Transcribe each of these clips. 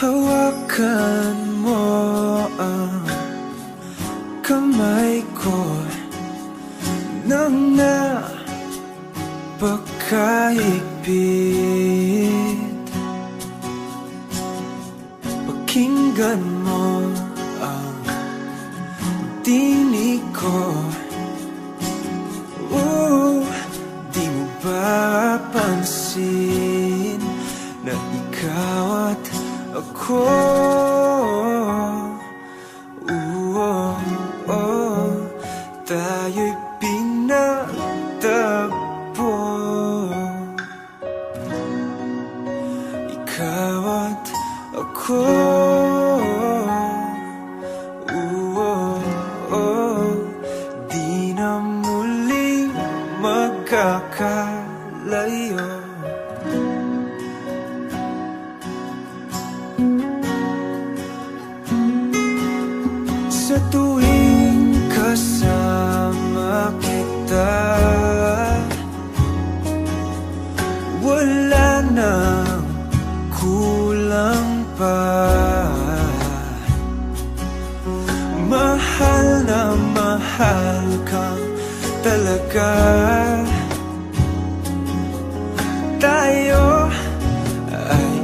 Hawakan mo ang kamay ko Nang napakahigpit Pakinggan mo ang tinig ko. Ooh, di mo ba pansin ako Ooh, oh, oh, Tayo'y pinagtagpo. Ikaw at ako. Ooh, oh, Di na tuwing kasama kita. Wala Mahal na mahal kang talaga. Tayo ay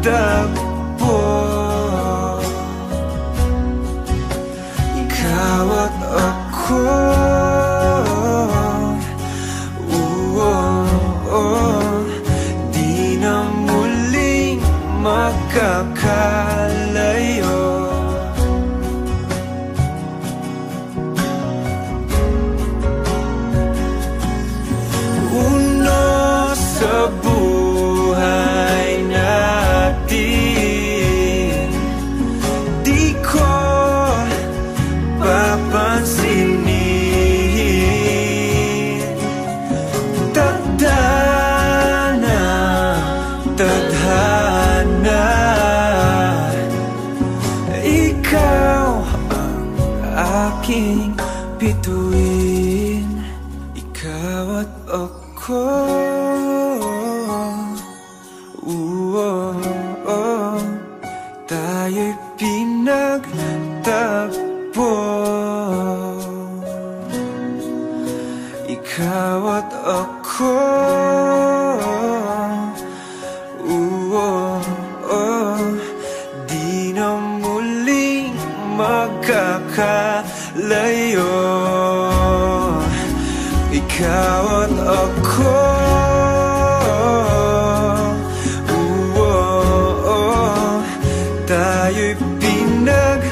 pinagtagpo Ikaw at ako. Ooh, aking bituin Ikaw at ako. Ooh, oh, oh. Tayo'y pinagtagpo Ikaw at ako magkakalayo Ikaw at ako. Tayo'y pinagtagpo